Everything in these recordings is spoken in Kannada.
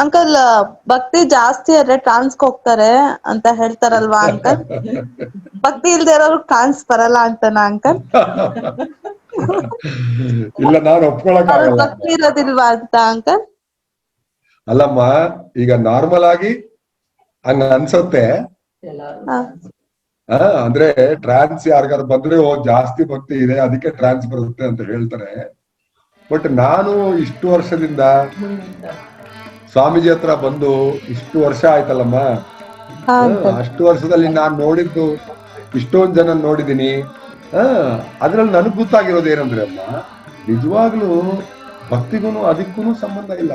ಅಂಕಲ್ ಭಕ್ತಿ ಜಾಸ್ತಿ ಆದ್ರೆ ಟ್ರಾನ್ಸ್ ಹೋಗ್ತಾರೆ ಅಂತ ಹೇಳ್ತಾರಲ್ವಾ ಅಂಕಲ್ ಭಕ್ತಿ ಇಲ್ದೇ ಇರೋರು ಟ್ರಾನ್ಸ್ ಬರಲ್ಲ ಅಂತನಾ ಅಂಕಲ್ ಇಲ್ಲ ನಾನು ಒಪ್ಕೊಳಕ್ ಭಕ್ತಿ ಇರೋದಿಲ್ವಾ ಅಂತ ಅಂಕಲ್ ಅಲ್ಲಮ್ಮ ಈಗ ನಾರ್ಮಲ್ ಆಗಿ ಹಂಗ ಅನ್ಸತ್ತೆ. ಅಂದ್ರೆ ಟ್ರಾನ್ಸ್ ಯಾರಿಗಾರು ಬಂದ್ರೆ ಓ ಜಾಸ್ತಿ ಭಕ್ತಿ ಇದೆ ಅದಕ್ಕೆ ಟ್ರಾನ್ಸ್ ಬರುತ್ತೆ ಅಂತ ಹೇಳ್ತಾರೆ. ಬಟ್ ನಾನು ಇಷ್ಟು ವರ್ಷದಿಂದ ಸ್ವಾಮೀಜಿ ಹತ್ರ ಬಂದು ಇಷ್ಟು ವರ್ಷ ಆಯ್ತಲ್ಲಮ್ಮ? ಅಷ್ಟು ವರ್ಷದಲ್ಲಿ ನಾನ್ ನೋಡಿದ್ದು ಇಷ್ಟೊಂದು ಜನ ನೋಡಿದೀನಿ ಆ ಅದ್ರಲ್ಲಿ ನನಗ್ ಗೊತ್ತಾಗಿರೋದು ಏನಂದ್ರೆ ಅಮ್ಮ ನಿಜವಾಗ್ಲೂ ಭಕ್ತಿಗೂ ಅದಕ್ಕೂ ಸಂಬಂಧ ಇಲ್ಲ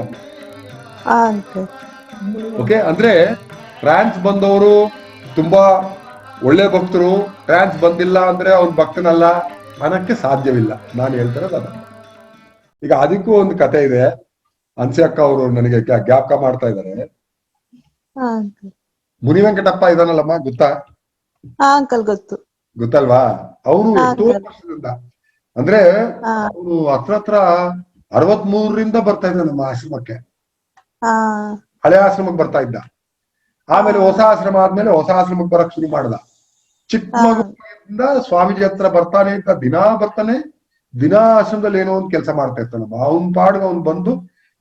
ಓಕೆ ಅಂದ್ರೆ ಫ್ರಾನ್ಸ್ ಬಂದವರು ತುಂಬಾ ಒಳ್ಳೆ ಭಕ್ತರು. ಫ್ರಾನ್ಸ್ ಬಂದಿಲ್ಲ ಅಂದ್ರೆ ಅವ್ನ್ ಭಕ್ತನಲ್ಲ. ಅನ್ನಕ್ಕೆ ಸಾಧ್ಯವಿಲ್ಲ. ನಾನು ಹೇಳ್ತಿರೋದು ಅದ. ಈಗ ಅದಕ್ಕೂ ಒಂದು ಕತೆ ಇದೆ. ಅನ್ಸಿ ಅಕ್ಕ ಅವರು ನನಗೆ ಗ್ಯಾಪ್ಕ ಜ್ಞಾಪಕ ಮಾಡ್ತಾ ಇದ್ದಾರೆ ಮುನಿ ವೆಂಕಟಪ್ಪ ಇದಾನಲ್ಲಮ್ಮ ಗೊತ್ತಾ? ಅಂಕಲ್ ಗೊತ್ತು. ಗೊತ್ತಲ್ವಾ? ಅವರು ಎಷ್ಟೋ ವರ್ಷದಿಂದ ಅಂದ್ರೆ ಅವರು ಹತ್ರ ಹತ್ರ ಅರವತ್ ಮೂರರಿಂದ ಬರ್ತಾ ಇದ್ದ ನಮ್ಮ ಆಶ್ರಮಕ್ಕೆ ಹಳೆ ಆಶ್ರಮಕ್ಕೆ ಬರ್ತಾ ಇದ್ದ. ಆಮೇಲೆ ಹೊಸ ಆಶ್ರಮ ಆದ್ಮೇಲೆ ಹೊಸ ಆಶ್ರಮಕ್ಕೆ ಬರಕ್ ಶುರು ಮಾಡ್ದ. ಚಿಕ್ಕ ಮಗುವಿನಿಂದ ಸ್ವಾಮೀಜಿ ಹತ್ರ ಬರ್ತಾನೆ ಅಂತ ದಿನಾ ಬರ್ತಾನೆ ದಿನಾ ಆಶ್ರಮದಲ್ಲಿ ಏನೋ ಒಂದ್ ಕೆಲಸ ಮಾಡ್ತಾ ಇರ್ತಾನಮ್ಮ. ಅವ್ನ್ ಪಾಡ್ಗ ಅವ್ನ್ ಬಂದು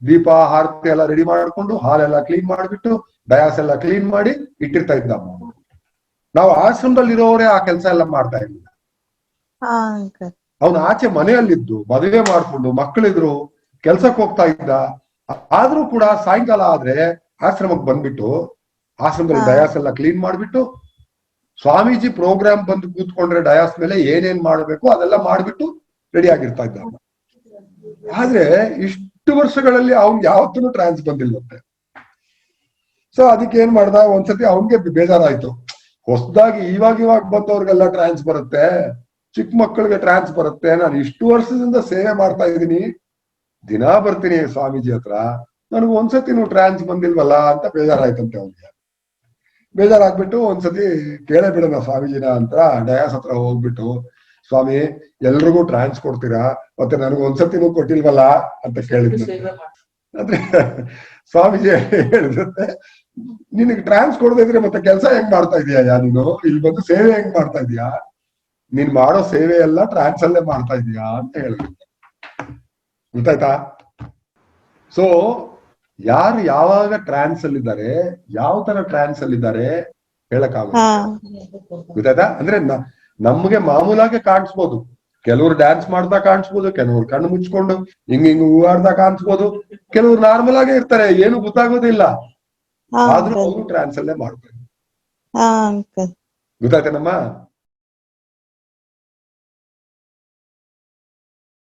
ದೀಪ ಹಾರತಿ ಎಲ್ಲ ರೆಡಿ ಮಾಡ್ಕೊಂಡು ಹಾಲೆಲ್ಲ ಕ್ಲೀನ್ ಮಾಡಿಬಿಟ್ಟು ಡಯಾಸ್ ಎಲ್ಲ ಕ್ಲೀನ್ ಮಾಡಿ ಇಟ್ಟಿರ್ತಾ ಇದ್ದ ನಾವು ಆಶ್ರಮದಲ್ಲಿ ಇರೋರೇ ಆ ಕೆಲಸ ಎಲ್ಲ ಮಾಡ್ತಾ ಇರ್ಲಿಲ್ಲ ಅವನು ಆಚೆ ಮನೆಯಲ್ಲಿದ್ದು ಮದುವೆ ಮಾಡ್ಕೊಂಡು ಮಕ್ಕಳಿದ್ರು ಕೆಲ್ಸಕ್ಕೆ ಹೋಗ್ತಾ ಇದ್ದ ಆದ್ರೂ ಕೂಡ ಸಾಯಂಕಾಲ ಆದ್ರೆ ಆಶ್ರಮಕ್ಕೆ ಬಂದ್ಬಿಟ್ಟು ಆಶ್ರಮದಲ್ಲಿ. ಡಯಾಸ್ ಎಲ್ಲ ಕ್ಲೀನ್ ಮಾಡಿಬಿಟ್ಟು ಸ್ವಾಮೀಜಿ ಪ್ರೋಗ್ರಾಮ್ ಬಂದು ಕೂತ್ಕೊಂಡ್ರೆ ಡಯಾಸ್ ಮೇಲೆ ಏನೇನ್ ಮಾಡ್ಬೇಕು ಅದೆಲ್ಲ ಮಾಡ್ಬಿಟ್ಟು ರೆಡಿ ಆಗಿರ್ತಾ ಇದ್ದ. ಆದ್ರೆ ಇಷ್ಟು ವರ್ಷಗಳಲ್ಲಿ ಅವ್ನ್ ಯಾವತ್ತೂ ಟ್ರಾನ್ಸ್ ಬಂದಿಲ್ಲಂತೆ. ಸೊ ಅದಕ್ಕೆ ಏನ್ ಮಾಡ್ದ? ಒಂದ್ಸತಿ ಅವನ್ಗೆ ಬೇಜಾರಾಯ್ತು. ಹೊಸದಾಗಿ ಇವಾಗ ಇವಾಗ ಬಂದವ್ರಿಗೆಲ್ಲ ಟ್ರಾನ್ಸ್ ಬರುತ್ತೆ. ಚಿಕ್ಕ ಮಕ್ಕಳಿಗೆ ಟ್ರಾನ್ಸ್ ಬರುತ್ತೆ. ನಾನು ಇಷ್ಟು ವರ್ಷದಿಂದ ಸೇವೆ ಮಾಡ್ತಾ ಇದ್ದೀನಿ. ದಿನಾ ಬರ್ತೀನಿ ಸ್ವಾಮೀಜಿ ಹತ್ರ. ನನಗೆ ಒಂದ್ಸತಿ ನೀವು ಟ್ರಾನ್ಸ್ ಬಂದಿಲ್ವಲ್ಲ ಅಂತ ಬೇಜಾರಾಯ್ತಂತೆ ಅವ್ನಿಗೆ. ಬೇಜಾರಾಗ್ಬಿಟ್ಟು ಒಂದ್ಸತಿ ಕೇಳೇ ಬಿಡೋಣ ಸ್ವಾಮೀಜಿನ ಅಂತ ಡಯಾಸ್ ಹತ್ರ ಹೋಗ್ಬಿಟ್ಟು ಸ್ವಾಮಿ ಎಲ್ರಿಗೂ ಟ್ರಾನ್ಸ್ ಕೊಡ್ತೀರಾ? ಮತ್ತೆ ನನಗೆ ಒಂದ್ಸತಿನೂ ಕೊಟ್ಟಿಲ್ವಲ್ಲ ಅಂತ ಕೇಳಿದ್ನಂತೆ. ಅಂದ್ರೆ ಸ್ವಾಮೀಜಿ ಹೇಳಿದಂತೆ ನಿನಗೆ ಟ್ರಾನ್ಸ್ ಕೊಡದಿದ್ರೆ ಮತ್ತೆ ಕೆಲಸ ಹೆಂಗ್ ಮಾಡ್ತಾ ಇದೀಯಾ ನೀನು? ಇಲ್ಲಿ ಬಂದು ಸೇವೆ ಹೆಂಗ್ ಮಾಡ್ತಾ ಇದೀಯಾ? ನೀನ್ ಮಾಡೋ ಸೇವೆ ಎಲ್ಲ ಟ್ರಾನ್ಸ್ ಅಲ್ಲೇ ಮಾಡ್ತಾ ಇದೀಯಾ ಅಂತ ಹೇಳಿದ್ರು. ಗೊತ್ತಾಯ್ತಾ? ಸೊ ಯಾರು ಯಾವಾಗ ಟ್ರಾನ್ಸ್ ಅಲ್ಲಿದ್ದಾರೆ ಯಾವ ತರ ಟ್ರಾನ್ಸ್ ಅಲ್ಲಿದ್ದಾರೆ ಹೇಳಕ್ಕಾಗಲ್ಲ. ಹಾ. ಗೊತ್ತಾಯ್ತಾ? ಅಂದ್ರೆ ನಮ್ಗೆ ಮಾಮೂಲಾಗೆ ಕಾಣಿಸ್ಬೋದು. ಕೆಲವ್ರು ಡ್ಯಾನ್ಸ್ ಮಾಡ್ತಾ ಕಾಣಿಸ್ಬೋದು ಕೆಲವ್ರು ಕಣ್ಣು ಮುಚ್ಕೊಂಡು ಹಿಂಗ್ ಹಿಂಗ್ ಹೂವಾಡ್ತಾ ಕಾಣಿಸ್ಬೋದು. ಕೆಲವ್ರು ನಾರ್ಮಲ್ ಆಗೇ ಇರ್ತಾರೆ ಏನು ಗೊತ್ತಾಗೋದಿಲ್ಲ. ಆದ್ರೂ ಅವರು ಟ್ರಾನ್ಸ್ ಅಲ್ಲೇ ಮಾಡ್ಬೇಕು. ಗೊತ್ತಾಯ್ತೇನಮ್ಮ